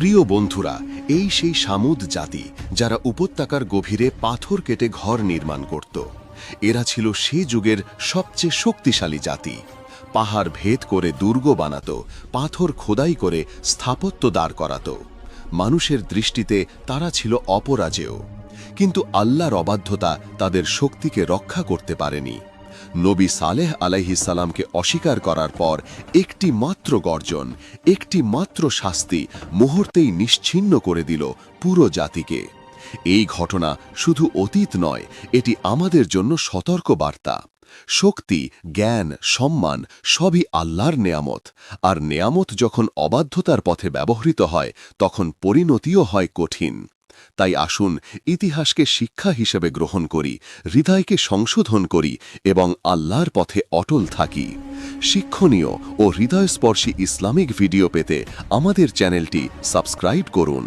প্রিয় বন্ধুরা, এই সেই সামুদ জাতি যারা উপত্যকার গভীরে পাথর কেটে ঘর নির্মাণ করত। এরা ছিল সে যুগের সবচেয়ে শক্তিশালী জাতি। পাহাড় ভেদ করে দুর্গ বানাত, পাথর খোদাই করে স্থাপত্য দাঁড় করাত। মানুষের দৃষ্টিতে তারা ছিল অপরাজেয়। কিন্তু আল্লাহর অবাধ্যতা তাদের শক্তিকে রক্ষা করতে পারেনি। নবী সালেহ আলাইহিসাল্লামকে অস্বীকার করার পর একটি মাত্র গর্জন, একটি মাত্র শাস্তি মুহূর্তেই নিশ্চিন্ন করে দিল পুরো জাতিকে। এই ঘটনা শুধু অতীত নয়, এটি আমাদের জন্য সতর্ক বার্তা শক্তি, জ্ঞান, সম্মান সবই আল্লাহর নেয়ামত। আর নেয়ামত যখন অবাধ্যতার পথে ব্যবহৃত হয়, তখন পরিণতিও হয় কঠিন। তাই আসুন ইতিহাসকে শিক্ষা হিসেবে গ্রহণ করি, হৃদয়কে সংশোধন করি এবং আল্লাহর পথে অটল থাকি। শিক্ষণীয় ও হৃদয়স্পর্শী ইসলামিক ভিডিও পেতে আমাদের চ্যানেলটি সাবস্ক্রাইব করুন।